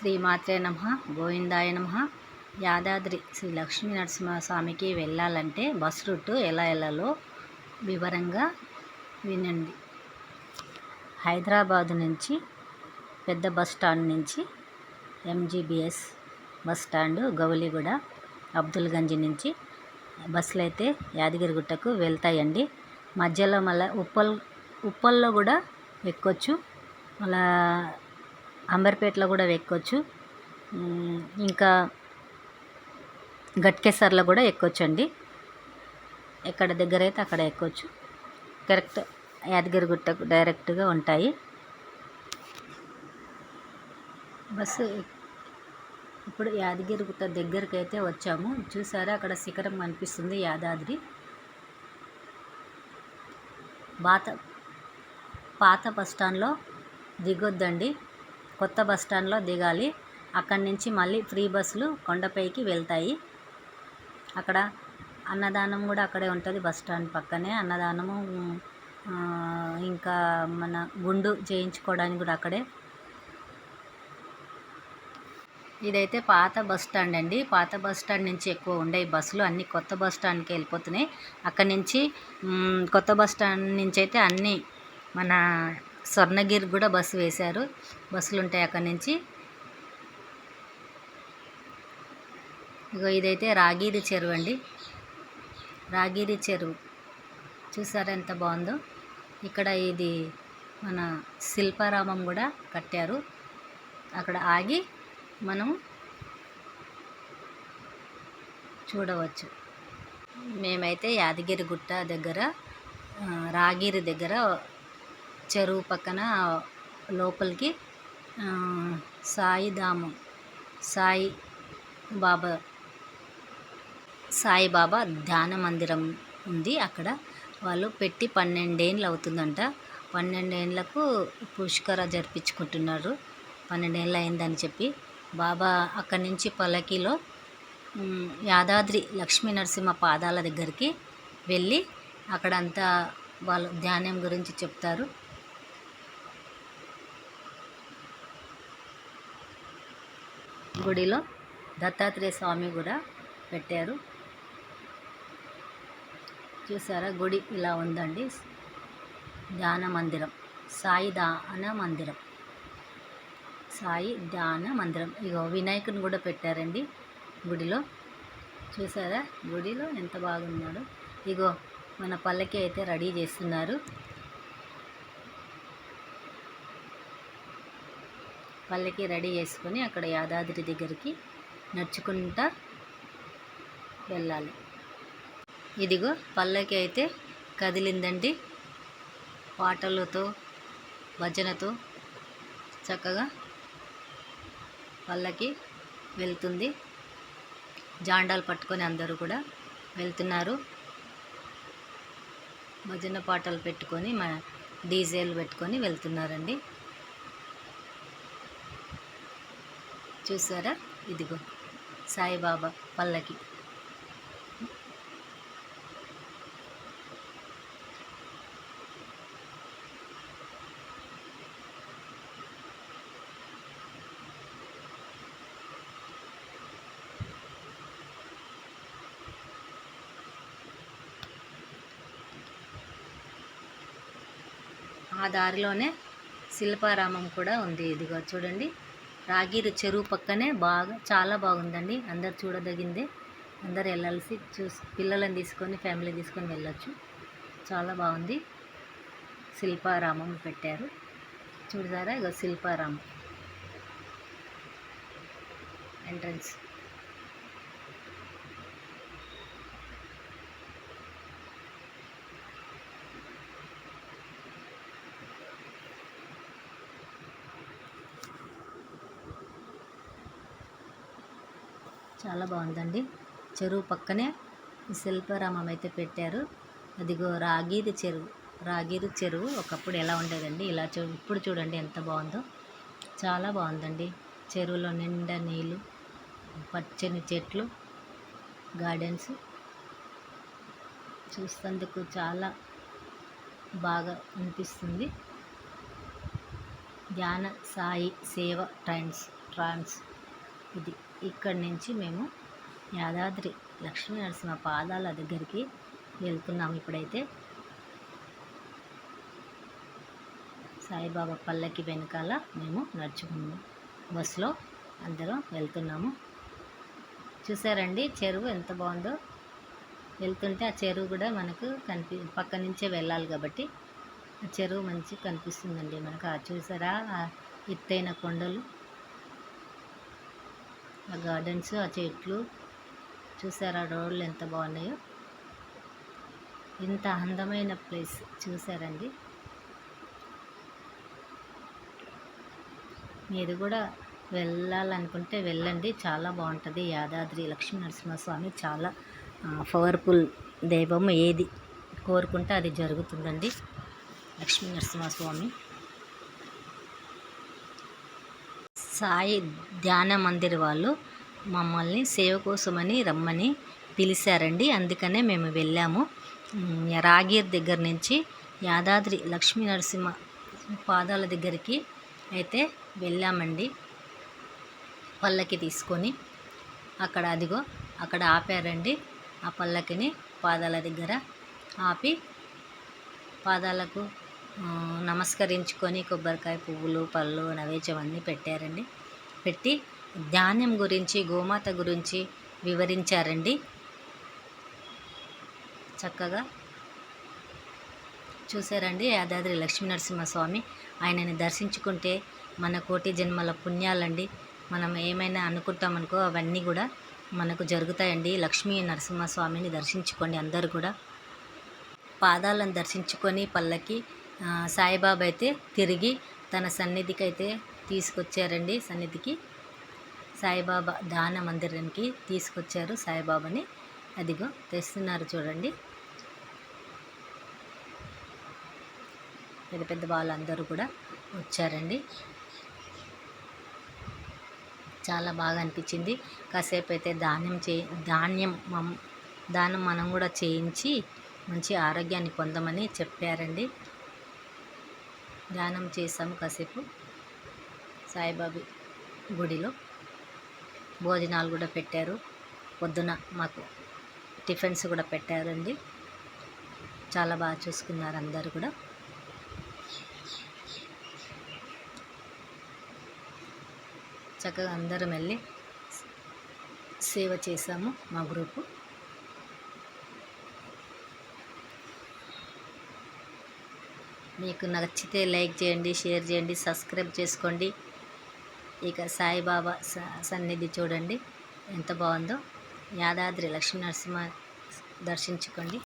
శ్రీమాత్రే నమ గోవిందాయ నమ. యాదాద్రి శ్రీ లక్ష్మీ నరసింహస్వామికి వెళ్ళాలంటే బస్ రూట్ ఎలా వెళ్ళాలో వివరంగా వినండి. హైదరాబాద్ నుంచి పెద్ద బస్ స్టాండ్ నుంచి MGBS bus stand Gowliguda Abdulganj నుంచి బస్సులు అయితే యాదగిరిగుట్టకు వెళ్తాయండి. మధ్యలో మళ్ళీ ఉప్పల్ ఉప్పల్లో కూడా ఎక్కొచ్చు. మళ్ళీ అంబర్పేటలో కూడా ఎక్కొచ్చు. ఇంకా గట్కేసర్లో కూడా ఎక్కొచ్చు అండి ఎక్కడ దగ్గర అయితే అక్కడ ఎక్కొచ్చు. కరెక్ట్ యాదగిరిగుట్టకు డైరెక్ట్గా ఉంటాయి. బస్సు ఇప్పుడు యాదగిరిగుట్ట దగ్గరికి అయితే వచ్చాము. చూసారా అక్కడ శిఖరం కనిపిస్తుంది యాదాద్రి. పాత పాత బస్ స్టాండ్లో దిగొద్దండి. కొత్త బస్ స్టాండ్లో దిగాలి. అక్కడి నుంచి మళ్ళీ ఫ్రీ బస్సులు కొండపైకి వెళ్తాయి. అక్కడ అన్నదానం కూడా అక్కడే ఉంటుంది. బస్ స్టాండ్ పక్కనే అన్నదానము ఇంకా మన గుండు చేయించుకోవడానికి కూడా అక్కడే. ఇదైతే పాత బస్ స్టాండ్ అండి. పాత బస్ స్టాండ్ నుంచి ఎక్కువ ఉండే బస్సులు అన్ని కొత్త బస్ స్టాండ్కి వెళ్ళిపోతున్నాయి. అక్కడి నుంచి కొత్త బస్ స్టాండ్ నుంచి అయితే అన్నీ మన స్వర్ణగిరి కూడా బస్సు వేశారు. బస్సులు ఉంటాయి అక్కడి నుంచి. ఇగో ఇదైతే రాగిరి చెరువు అండి. రాగిరి చెరువు. చూసారా ఎంత బాగుందో? ఇక్కడ ఇది మన శిల్పారామం కూడా కట్టారు. అక్కడ ఆగి మనం చూడవచ్చు. మేమైతే యాదగిరి గుట్ట దగ్గర రాగిరి దగ్గర చెరువు పక్కన లోపలికి సాయిధామం సాయి బాబా సాయిబాబా ధ్యాన మందిరం ఉంది అక్కడ. వాళ్ళు పెట్టి పన్నెండేళ్ళు అవుతుందంట. పన్నెండేళ్ళకు పుష్కర జరిపించుకుంటున్నారు. పన్నెండేళ్ళు అయిందని చెప్పి బాబా అక్కడి నుంచి పల్లకిలో యాదాద్రి లక్ష్మీ నరసింహ పాదాల దగ్గరికి వెళ్ళి అక్కడంతా వాళ్ళు ధ్యానం గురించి చెప్తారు. గుడిలో దత్తాత్రేయ స్వామి కూడా పెట్టారు. చూసారా? గుడి ఇలా ఉందండి. ధ్యాన మందిరం. సాయి దాన మందిరం. సాయి ధ్యాన మందిరం. ఇగో వినాయకుని కూడా పెట్టారండి గుడిలో. చూసారా? గుడిలో ఎంత బాగున్నాడో. ఇగో మన పల్లకి అయితే రెడీ చేస్తున్నారు. పల్లకి రెడీ చేసుకొని అక్కడ యాదాద్రి దగ్గరికి నడుచుకుంటా వెళ్ళాలి. ఇదిగో పల్లకి అయితే కదిలిందండి. పాటలతో భజనతో చక్కగా పల్లకి వెళ్తుంది. జాండాలు పట్టుకొని అందరూ కూడా వెళ్తున్నారు. భజన పాటలు పెట్టుకొని మా డీజేలు పెట్టుకొని వెళ్తున్నారండి. చూసారా? ఇదిగో సాయిబాబా పల్లకి. ఆ దారిలోనే శిల్పారామం కూడా ఉంది. ఇదిగో చూడండి. రాగిరి చెరువు పక్కనే బాగా చాలా బాగుందండి. అందరు చూడదగిందే. అందరు వెళ్ళాల్సి చూసి పిల్లలను తీసుకొని ఫ్యామిలీ తీసుకొని వెళ్ళొచ్చు. చాలా బాగుంది. శిల్పారామం పెట్టారు. చూడదారా ఇగో శిల్పారామం. ఎంట్రన్స్. చాలా బాగుందండి. చెరువు పక్కనే ఈ శిల్పారామం అయితే పెట్టారు. అదిగో రాగిరి చెరువు. రాగిరి చెరువు ఒకప్పుడు ఎలా ఉండేదండి? ఇలా చూ ఇప్పుడు చూడండి ఎంత బాగుందో. చాలా బాగుందండి. చెరువులో నిండా నీళ్ళు పచ్చని చెట్లు గార్డెన్స్. చూసేందుకు చాలా బాగా అనిపిస్తుంది. ధ్యాన సాయి సేవ ట్రైన్స్ ట్రాన్స్ ఇది. ఇక్కడి నుంచి మేము యాదాద్రి లక్ష్మీ నరసింహ పాదాల దగ్గరికి వెళ్తున్నాము ఇప్పుడైతే. సాయిబాబా పల్లకి వెనకాల మేము నడుచుకున్నాము. బస్సులో అందరం వెళ్తున్నాము. చూసారండి చెరువు ఎంత బాగుందో. వెళ్తుంటే ఆ చెరువు కూడా మనకు కనిపి పక్క నుంచే వెళ్ళాలి కాబట్టి ఆ చెరువు మంచి కనిపిస్తుందండి. మనకు ఆ చూసారా? ఎత్తైన కొండలు. ఆ గార్డెన్స్ ఆ చెట్లు. చూసారా రోడ్లు ఎంత బాగున్నాయో? ఇంత అందమైన ప్లేస్ చూసారండి. మీరు కూడా వెళ్ళాలనుకుంటే వెళ్ళండి. చాలా బాగుంటుంది. యాదాద్రి లక్ష్మీ నరసింహస్వామి చాలా పవర్ఫుల్ దైవం. ఏది కోరుకుంటే అది జరుగుతుందండి. లక్ష్మీ నరసింహస్వామి సాయి ధ్యాన మందిర్ వాళ్ళు మమ్మల్ని సేవ కోసమని రమ్మని పిలిచారండి. అందుకనే మేము వెళ్ళాము. ఉమ్, రాగిర్ దగ్గర నుంచి యాదాద్రి లక్ష్మీ నరసింహ పాదాల దగ్గరికి అయితే వెళ్ళామండి. పల్లకి తీసుకొని అక్కడ అదిగో అక్కడ ఆపారండి. ఆ పల్లకిని పాదాల దగ్గర ఆపి పాదాలకు నమస్కరించుకొని కొబ్బరికాయ పువ్వులు పళ్ళు నైవేద్యం అన్నీ పెట్టారండి. పెట్టి ధాన్యం గురించి గోమాత గురించి వివరించారండి. చక్కగా చూసారండి యాదాద్రి లక్ష్మీనరసింహస్వామి. ఆయనని దర్శించుకుంటే మన కోటి జన్మల పుణ్యాలండి. మనం ఏమైనా అనుకుంటామనుకో అవన్నీ కూడా మనకు జరుగుతాయండి. లక్ష్మీ నరసింహస్వామిని దర్శించుకోండి అందరూ కూడా. పాదాలను దర్శించుకొని పల్లకి సాయిబాబా అయితే తిరిగి తన సన్నిధికి అయితే తీసుకొచ్చారండి. సన్నిధికి సాయిబాబా దాన మందిరానికి తీసుకొచ్చారు సాయిబాబాని. అదిగో తెస్తున్నారు చూడండి. పెద్ద పెద్ద వాళ్ళందరూ కూడా వచ్చారండి. చాలా బాగా అనిపించింది. కాసేపు అయితే ధాన్యం చే ధాన్యం మం దానం మనం కూడా చేయించి మంచి ఆరోగ్యాన్ని పొందమని చెప్పారండి. ధ్యానం చేసాము కాసేపు. సాయిబాబా గుడిలో భోజనాలు కూడా పెట్టారు. పొద్దున మాకు టిఫిన్స్ కూడా పెట్టారండి. చాలా బాగా చూసుకున్నారు అందరూ కూడా. చక్కగా అందరం వెళ్ళి సేవ చేశాము మా గ్రూపు. మీకు నచ్చితే లైక్ చేయండి షేర్ చేయండి సబ్స్క్రైబ్ చేసుకోండి. ఇక సాయిబాబా స- సన్నిధి చూడండి. ఎంత బాగుందో. యాదాద్రి లక్ష్మీ నరసింహ దర్శించుకోండి.